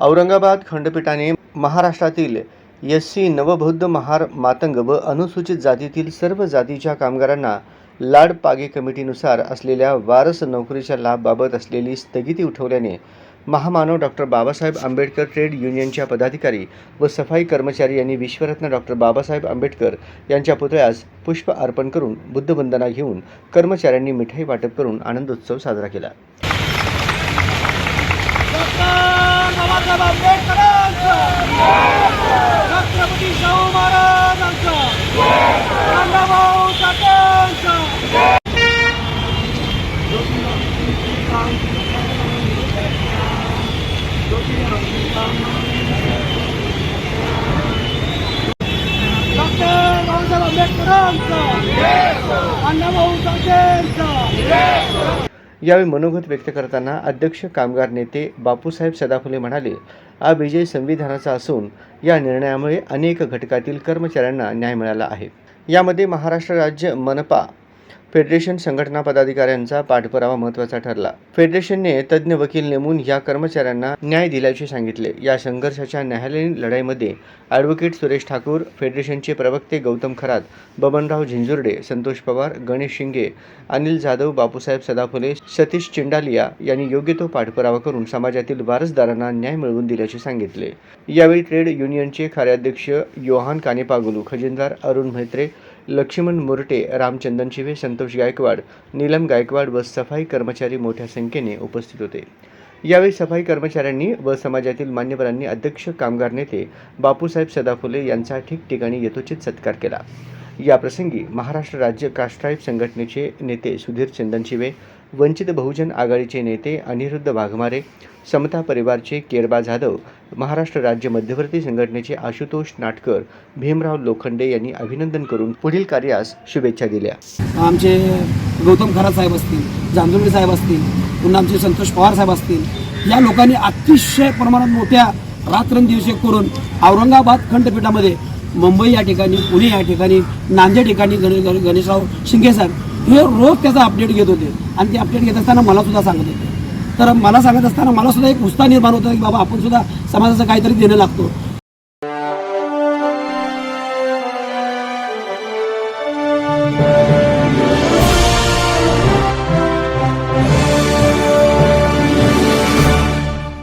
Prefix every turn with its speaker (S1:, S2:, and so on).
S1: औरंगाबाद खंडपीठाने महाराष्ट्रातील S C नवबौद्ध महार मातंग व अनुसूचित जातीतील सर्व जातीच्या कामगारांना लाड पागे कमिटीनुसार असलेल्या वारस नोकरीच्या लाभबाबत असलेली स्थगिती उठवल्याने महामानव डॉक्टर बाबासाहेब आंबेडकर ट्रेड युनियनच्या पदाधिकारी व सफाई कर्मचारी यांनी विश्वरत्न डॉक्टर बाबासाहेब आंबेडकर यांच्या पुतळ्यास पुष्प अर्पण करून बुद्धवंदना घेऊन कर्मचाऱ्यांनी मिठाई वाटप करून आनंदोत्सव साजरा केला.
S2: डॉक्टर बाबासाहेब आंबेडकरांचा अण्णाभाऊ साठेंचा
S1: यावेळी मनोगत व्यक्त करताना अध्यक्ष कामगार नेते बापूसाहेब सदाफुले म्हणाले हा विजय संविधानाचा असून या निर्णयामुळे अनेक घटकातील कर्मचाऱ्यांना न्याय मिळाला आहे. यामध्ये महाराष्ट्र राज्य मनपा फेडरेशन संघटना पदाधिकाऱ्यांचा पाठपुरावा महत्त्वाचा ठरला. फेडरेशनने तज्ज्ञ वकील नेमून या कर्मचाऱ्यांना न्याय दिल्याचे सांगितले. या संघर्षाच्या न्यायालयीन लढाईमध्ये ॲडव्होकेट सुरेश ठाकूर फेडरेशनचे प्रवक्ते गौतम खरात बबनराव झिंजुर्डे संतोष पवार गणेश शिंगे अनिल जाधव बापूसाहेब सदाफुले सतीश चिंडालिया यांनी योग्य तो पाठपुरावा करून समाजातील वारसदारांना न्याय मिळवून दिल्याचे सांगितले. यावेळी ट्रेड युनियनचे कार्याध्यक्ष योहान कानेपागुलू खजिनदार अरुण म्हेत्रे लक्ष्मण मुरटे रामचंदन शिवे संतोष गायकवाड नीलम गायकवाड व सफाई कर्मचारी मोठ्या संख्येने उपस्थित होते. यावेळी सफाई कर्मचाऱ्यांनी व समाजातील मान्यवरांनी अध्यक्ष कामगार नेते बापूसाहेब सदाफुले यांचा ठिकठिकाणी यथोचित सत्कार केला. याप्रसंगी महाराष्ट्र राज्य कास्ट्राईब संघटनेचे नेते सुधीर चंदनशिवे वंचित बहुजन आघाडीचे नेते अनिरुद्ध वाघमारे समता परिवारचे केरबा जाधव महाराष्ट्र राज्य मध्यवर्ती संघटनेचे आशुतोष नाटकर भीमराव लोखंडे यांनी अभिनंदन करून पुढील कार्यास शुभेच्छा दिल्या.
S2: आमचे गौतम खरा साहेब असतील जांजुळे साहेब असतील पुन्हा आमचे संतोष पवार साहेब असतील या लोकांनी अतिशय प्रमाणात मोठ्या रात्रंदिवशी करून औरंगाबाद खंडपीठामध्ये मुंबई या ठिकाणी पुणे या ठिकाणी नांदेड ठिकाणी गणेशराव शिंगे साहेब हे रोज त्याचा अपडेट घेत होते. आणि ते अपडेट घेत असताना मला सुद्धा सांगत होते. तर मला सांगत असताना मला सुद्धा एक उत्साह निर्माण होतो की बाबा आपण सुद्धा समाजाचं काहीतरी देणं लागतो.